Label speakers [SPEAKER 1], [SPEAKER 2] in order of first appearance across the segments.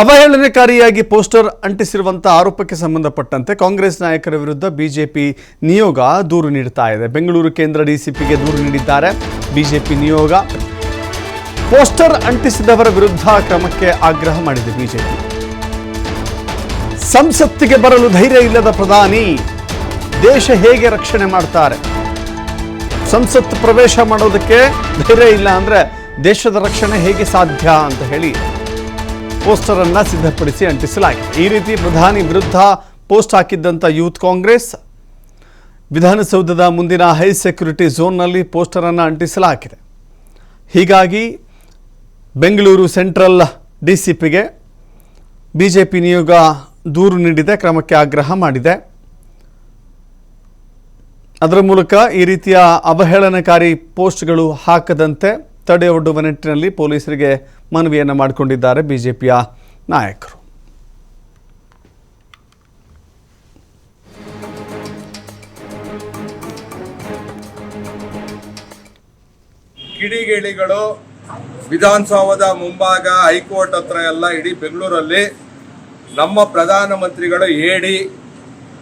[SPEAKER 1] ಅವಹೇಳನಕಾರಿಯಾಗಿ poster ಅಂಟಿಸಿರುವಂತಹ ಆರೋಪಕ್ಕೆ ಸಂಬಂಧಪಟ್ಟಂತೆ ಕಾಂಗ್ರೆಸ್ ನಾಯಕರ ವಿರುದ್ಧ ಬಿಜೆಪಿ ನಿಯೋಗ ದೂರು ನೀಡುತ್ತಾ ಇದೆ. ಬೆಂಗಳೂರು ಕೇಂದ್ರ ಡಿಸಿಪಿಗೆ ದೂರು ನೀಡಿದ್ದಾರೆ ಬಿಜೆಪಿ ನಿಯೋಗ. ಪೋಸ್ಟರ್ ಅಂಟಿಸಿದವರ ವಿರುದ್ಧ ಕ್ರಮಕ್ಕೆ ಆಗ್ರಹ ಮಾಡಿದೆ ಬಿಜೆಪಿ. ಸಂಸತ್ತಿಗೆ ಬರಲು ಧೈರ್ಯ ಇಲ್ಲದ ಪ್ರಧಾನಿ, ದೇಶ ಹೇಗೆ ರಕ್ಷಣೆ ಮಾಡ್ತಾರೆ? ಸಂಸತ್ ಪ್ರವೇಶ ಮಾಡೋದಕ್ಕೆ ಧೈರ್ಯ ಇಲ್ಲ ಅಂದ್ರೆ ದೇಶದ ರಕ್ಷಣೆ ಹೇಗೆ ಸಾಧ್ಯ ಅಂತ ಹೇಳಿ ಪೋಸ್ಟರ್ ಅನ್ನ ಸಿದ್ಧಪಡಿಸಿ ಅಂಟಿಸಲಾಗಿದೆ. ಈ ರೀತಿ ಪ್ರಧಾನಿ ವಿರುದ್ಧ ಪೋಸ್ಟ್ ಹಾಕಿದ್ದಂಥ ಯೂತ್ ಕಾಂಗ್ರೆಸ್, ವಿಧಾನಸೌಧದ ಮುಂದಿನ ಹೈ ಸೆಕ್ಯುರಿಟಿ ಝೋನ್ನಲ್ಲಿ ಪೋಸ್ಟರ್ ಅನ್ನು ಅಂಟಿಸಲಾಗಿದೆ. ಹೀಗಾಗಿ ಬೆಂಗಳೂರು ಸೆಂಟ್ರಲ್ ಡಿ ಸಿ ಪಿಗೆ ಬಿ ನಿಯೋಗ ದೂರು ನೀಡಿದೆ, ಕ್ರಮಕ್ಕೆ ಆಗ್ರಹ ಮಾಡಿದೆ. ಅದರ ಮೂಲಕ ಈ ರೀತಿಯ ಅವಹೇಳನಕಾರಿ ಪೋಸ್ಟ್ಗಳು ಹಾಕದಂತೆ ತಡೆ ಒಡ್ಡುವ ನಿಟ್ಟಿನಲ್ಲಿ ಪೊಲೀಸರಿಗೆ ಮನವಿಯನ್ನು ಮಾಡಿಕೊಂಡಿದ್ದಾರೆ ಬಿಜೆಪಿಯ ನಾಯಕರು.
[SPEAKER 2] ಕಿಡಿಗೇಡಿಗಳು ವಿಧಾನಸೌಧದ ಮುಂಭಾಗ, ಹೈಕೋರ್ಟ್ ಹತ್ರ ಎಲ್ಲ ಇಡೀ ಬೆಂಗಳೂರಲ್ಲಿ ನಮ್ಮ ಪ್ರಧಾನಮಂತ್ರಿಗಳು ಹೇಳಿ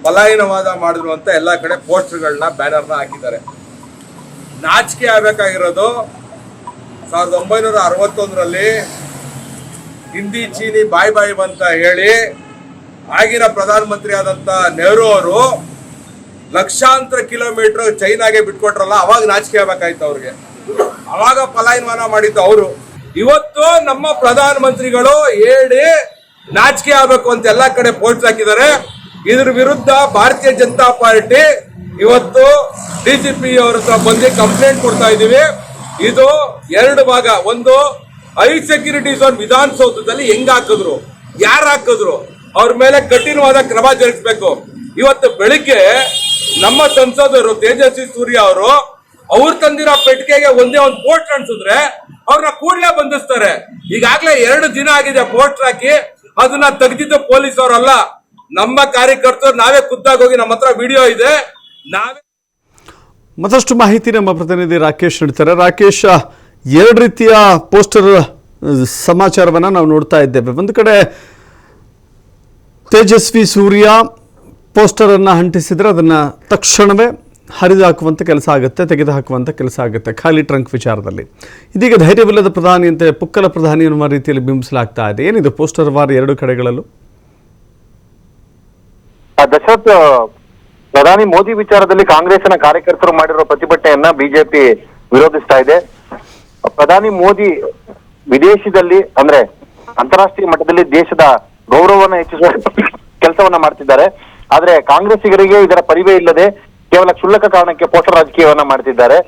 [SPEAKER 2] ಪಲಾಯನವಾದ ಮಾಡಿದ್ರು ಅಂತ ಎಲ್ಲ ಕಡೆ ಪೋಸ್ಟರ್ಗಳನ್ನ ಬ್ಯಾನರ್ನ ಹಾಕಿದ್ದಾರೆ. ನಾಚಿಕೆ ಆಗಬೇಕಾಗಿರೋದು ಸಾವಿರದ ಒಂಬೈನೂರ ಅರವತ್ತೊಂದರಲ್ಲಿ ಹಿಂದಿ ಚೀನಿ ಬಾಯ್ ಬಾಯ್ ಅಂತ ಹೇಳಿ ಆಗಿನ ಪ್ರಧಾನಮಂತ್ರಿ ಆದಂತ ನೆಹರು ಅವರು ಲಕ್ಷಾಂತರ ಕಿಲೋಮೀಟರ್ ಚೈನಾಗೆ ಬಿಟ್ಕೊಟ್ರಲ್ಲ, ಅವಾಗ ನಾಚಿಕೆ ಆಗ್ಬೇಕಾಯ್ತು ಅವ್ರಿಗೆ. ಅವಾಗ ಪಲಾಯನವಾನ ಮಾಡಿದ್ದು ಅವರು. ಇವತ್ತು ನಮ್ಮ ಪ್ರಧಾನಮಂತ್ರಿಗಳು ಹೇಳಿ ನಾಚಿಕೆ ಆಗ್ಬೇಕು ಅಂತ ಎಲ್ಲ ಕಡೆ ಪೋಸ್ಟ್ ಹಾಕಿದ್ದಾರೆ. ಇದ್ರ ವಿರುದ್ಧ ಭಾರತೀಯ ಜನತಾ ಪಾರ್ಟಿ ಇವತ್ತು ಡಿಜಿಪಿ ಅವ್ರ ಹತ್ರ ಬಂದು ಕಂಪ್ಲೇಂಟ್ ಕೊಡ್ತಾ ಇದೀವಿ ಇದು ಎರಡು ಭಾಗ. ಒಂದು ಹೈ ಸೆಕ್ಯೂರಿಟಿ ಝೋನ್ ವಿಧಾನಸೌಧದಲ್ಲಿ ಹೆಂಗ್ ಹಾಕಿದ್ರು? ಯಾರು ಹಾಕಿದ್ರು? ಅವ್ರ ಮೇಲೆ ಕಠಿಣವಾದ ಕ್ರಮ ಜರುಗಿಸಬೇಕು. ಇವತ್ತು ಬೆಳಿಗ್ಗೆ ನಮ್ಮ ಸಂಸದರು ತೇಜಸ್ವಿ ಸೂರ್ಯ ಅವರು, ಅವ್ರು ತಂದಿರೋ ಪೆಟ್ಟಿಗೆಗೆ ಒಂದೇ ಒಂದು ಪೋಸ್ಟ್ ಅನ್ಸಿದ್ರೆ ಅವ್ರನ್ನ ಕೂಡಲೇ ಬಂಧಿಸ್ತಾರೆ. ಈಗಾಗಲೇ ಎರಡು ದಿನ ಆಗಿದೆ ಪೋಸ್ಟ್ ಹಾಕಿ, ಅದನ್ನ ತೆಗೆದಿದ್ದು ಪೊಲೀಸ್ ಅವರಲ್ಲ ನಮ್ಮ ಕಾರ್ಯಕರ್ತರು, ನಾವೇ ಖುದ್ದಾಗಿ ಹೋಗಿ ನಮ್ಮ ಹತ್ರ ವಿಡಿಯೋ ಇದೆ. ನಾವೇ
[SPEAKER 1] ಮತ್ತಷ್ಟು ಮಾಹಿತಿ ನಮ್ಮ ಪ್ರತಿನಿಧಿ ರಾಕೇಶ್ ನೀಡ್ತಾರೆ. ರಾಕೇಶ್, ಎರಡು ರೀತಿಯ ಪೋಸ್ಟರ್ ಸಮಾಚಾರವನ್ನು ನಾವು ನೋಡ್ತಾ ಇದ್ದೇವೆ. ಒಂದು ಕಡೆ ತೇಜಸ್ವಿ ಸೂರ್ಯ ಪೋಸ್ಟರನ್ನು ಅಂಟಿಸಿದ್ರೆ ಅದನ್ನು ತಕ್ಷಣವೇ ಹರಿದು ಹಾಕುವಂಥ ಕೆಲಸ ಆಗುತ್ತೆ ತೆಗೆದು ಹಾಕುವಂಥ ಕೆಲಸ ಆಗುತ್ತೆ, ಖಾಲಿ ಟ್ರಂಕ್ ವಿಚಾರದಲ್ಲಿ. ಇದೀಗ ಧೈರ್ಯವಿಲ್ಲದ ಪ್ರಧಾನಿ ಅಂತ ಪುಕ್ಕಲ ಪ್ರಧಾನಿ ಅನ್ನುವ ರೀತಿಯಲ್ಲಿ ಬಿಂಬಿಸಲಾಗ್ತಾ ಇದೆ. ಏನಿದು ಪೋಸ್ಟರ್ ವಾರ್ ಎರಡು ಕಡೆಗಳಲ್ಲೂ?
[SPEAKER 3] ದಶರಥ್ ಪ್ರಧಾನಿ ಮೋದಿ ವಿಚಾರದಲ್ಲಿ ಕಾಂಗ್ರೆಸ್ನ ಕಾರ್ಯಕರ್ತರು ಮಾಡಿರುವ ಪ್ರತಿಭಟನೆಯನ್ನ ಬಿಜೆಪಿ ವಿರೋಧಿಸ್ತಾ ಇದೆ. ಪ್ರಧಾನಿ ಮೋದಿ ವಿದೇಶದಲ್ಲಿ ಅಂದ್ರೆ ಅಂತಾರಾಷ್ಟ್ರೀಯ ಮಟ್ಟದಲ್ಲಿ ದೇಶದ ಗೌರವವನ್ನು ಹೆಚ್ಚಿಸುವ ಕೆಲಸವನ್ನ ಮಾಡ್ತಿದ್ದಾರೆ. ಆದ್ರೆ ಕಾಂಗ್ರೆಸ್ಸಿಗರಿಗೆ ಇದರ ಪರಿವೇ ಇಲ್ಲದೆ ಕೇವಲ ಕ್ಷುಲ್ಲಕ ಕಾರಣಕ್ಕೆ ಪೋಸ್ಟರ್ ರಾಜಕೀಯವನ್ನ ಮಾಡ್ತಿದ್ದಾರೆ.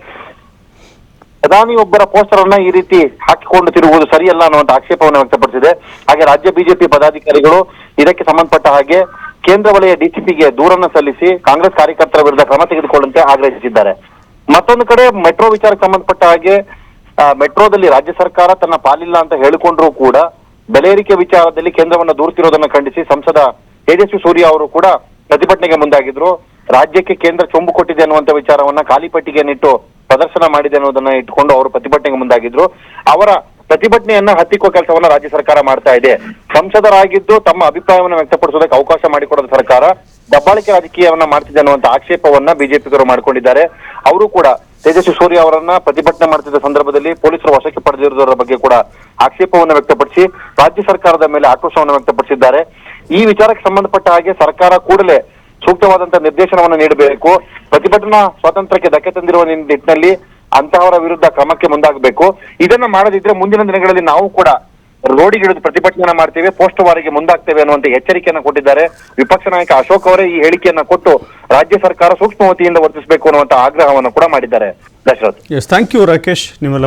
[SPEAKER 3] ಪ್ರಧಾನಿ ಒಬ್ಬರ ಪೋಸ್ಟರ್ ಅನ್ನ ಈ ರೀತಿ ಹಾಕಿಕೊಂಡು ತಿರುಗುವುದು ಸರಿಯಲ್ಲ ಅನ್ನುವಂತ ಆಕ್ಷೇಪವನ್ನು ವ್ಯಕ್ತಪಡಿಸಿದೆ. ಹಾಗೆ ರಾಜ್ಯ ಬಿಜೆಪಿ ಪದಾಧಿಕಾರಿಗಳು ಇದಕ್ಕೆ ಸಂಬಂಧಪಟ್ಟ ಹಾಗೆ ಕೇಂದ್ರ ವಲಯ ಡಿಸಿಪಿಗೆ ದೂರನ್ನು ಸಲ್ಲಿಸಿ ಕಾಂಗ್ರೆಸ್ ಕಾರ್ಯಕರ್ತರ ವಿರುದ್ಧ ಕ್ರಮ ತೆಗೆದುಕೊಳ್ಳುವಂತೆ ಆಗ್ರಹಿಸಿದ್ದಾರೆ. ಮತ್ತೊಂದು ಕಡೆ ಮೆಟ್ರೋ ವಿಚಾರಕ್ಕೆ ಸಂಬಂಧಪಟ್ಟ ಹಾಗೆ ಮೆಟ್ರೋದಲ್ಲಿ ರಾಜ್ಯ ಸರ್ಕಾರ ತನ್ನ ಪಾಲಿಲ್ಲ ಅಂತ ಹೇಳಿಕೊಂಡರೂ ಕೂಡ ಬೆಲೆ ಏರಿಕೆ ವಿಚಾರದಲ್ಲಿ ಕೇಂದ್ರವನ್ನ ದೂರ್ತಿರೋದನ್ನ ಖಂಡಿಸಿ ಸಂಸದ ತೇಜಸ್ವಿ ಸೂರ್ಯ ಅವರು ಕೂಡ ಪ್ರತಿಭಟನೆಗೆ ಮುಂದಾಗಿದ್ರು. ರಾಜ್ಯಕ್ಕೆ ಕೇಂದ್ರ ಚೊಂಬು ಕೊಟ್ಟಿದೆ ಅನ್ನುವಂತ ವಿಚಾರವನ್ನ ಖಾಲಿಪಟ್ಟಿಗೆನಿಟ್ಟು ಪ್ರದರ್ಶನ ಮಾಡಿದೆ ಅನ್ನೋದನ್ನ ಇಟ್ಟುಕೊಂಡು ಅವರು ಪ್ರತಿಭಟನೆಗೆ ಮುಂದಾಗಿದ್ರು. ಅವರ ಪ್ರತಿಭಟನೆಯನ್ನ ಹತ್ತಿಕ್ಕುವ ಕೆಲಸವನ್ನ ರಾಜ್ಯ ಸರ್ಕಾರ ಮಾಡ್ತಾ ಇದೆ. ಸಂಸದರಾಗಿದ್ದು ತಮ್ಮ ಅಭಿಪ್ರಾಯವನ್ನು ವ್ಯಕ್ತಪಡಿಸೋದಕ್ಕೆ ಅವಕಾಶ ಮಾಡಿಕೊಡದ ಸರ್ಕಾರ. ದಬ್ಬಾಳಿಕೆ ರಾಜಕೀಯವನ್ನ ಮಾಡ್ತಿದೆ ಅನ್ನುವಂತ ಆಕ್ಷೇಪವನ್ನ ಬಿಜೆಪಿಗರು ಮಾಡ್ಕೊಂಡಿದ್ದಾರೆ. ಅವರು ಕೂಡ ತೇಜಸ್ವಿ ಸೂರ್ಯ ಅವರನ್ನ ಪ್ರತಿಭಟನೆ ಮಾಡ್ತಿದ್ದ ಸಂದರ್ಭದಲ್ಲಿ ಪೊಲೀಸರು ವಶಕ್ಕೆ ಪಡೆದಿರುವುದರ ಬಗ್ಗೆ ಕೂಡ ಆಕ್ಷೇಪವನ್ನು ವ್ಯಕ್ತಪಡಿಸಿ ರಾಜ್ಯ ಸರ್ಕಾರದ ಮೇಲೆ ಆಕ್ರೋಶವನ್ನು ವ್ಯಕ್ತಪಡಿಸಿದ್ದಾರೆ. ಈ ವಿಚಾರಕ್ಕೆ ಸಂಬಂಧಪಟ್ಟ ಹಾಗೆ ಸರ್ಕಾರ ಕೂಡಲೇ ಸೂಕ್ತವಾದಂತಹ ನಿರ್ದೇಶನವನ್ನು ನೀಡಬೇಕು. ಪ್ರತಿಭಟನಾ ಸ್ವಾತಂತ್ರ್ಯಕ್ಕೆ ಧಕ್ಕೆ ತಂದಿರುವ ನಿಟ್ಟಿನಲ್ಲಿ ಅಂತಹವರ ವಿರುದ್ಧ ಕ್ರಮಕ್ಕೆ ಮುಂದಾಗಬೇಕು. ಇದನ್ನ ಮಾಡದಿದ್ರೆ ಮುಂದಿನ ದಿನಗಳಲ್ಲಿ ನಾವು ಕೂಡ ರೋಡಿಗಿಳಿದು ಪ್ರತಿಭಟನೆ ಮಾಡ್ತೇವೆ, ಪೋಸ್ಟ್ ವಾರಿಗೆ ಮುಂದಾಗ್ತೇವೆ ಅನ್ನುವಂತ ಎಚ್ಚರಿಕೆಯನ್ನು ಕೊಟ್ಟಿದ್ದಾರೆ. ವಿಪಕ್ಷ ನಾಯಕ ಅಶೋಕ್ ಅವರೇ ಈ ಹೇಳಿಕೆಯನ್ನ ಕೊಟ್ಟು ರಾಜ್ಯ ಸರ್ಕಾರ ಸೂಕ್ಷ್ಮವತಿಯಿಂದ ವರ್ತಿಸಬೇಕು ಅನ್ನುವಂತ ಆಗ್ರಹವನ್ನು ಕೂಡ ಮಾಡಿದ್ದಾರೆ. ದಶರಥ್.
[SPEAKER 1] ಥ್ಯಾಂಕ್ ಯು ರಾಕೇಶ್ ನಿಮ್ಮೆಲ್ಲ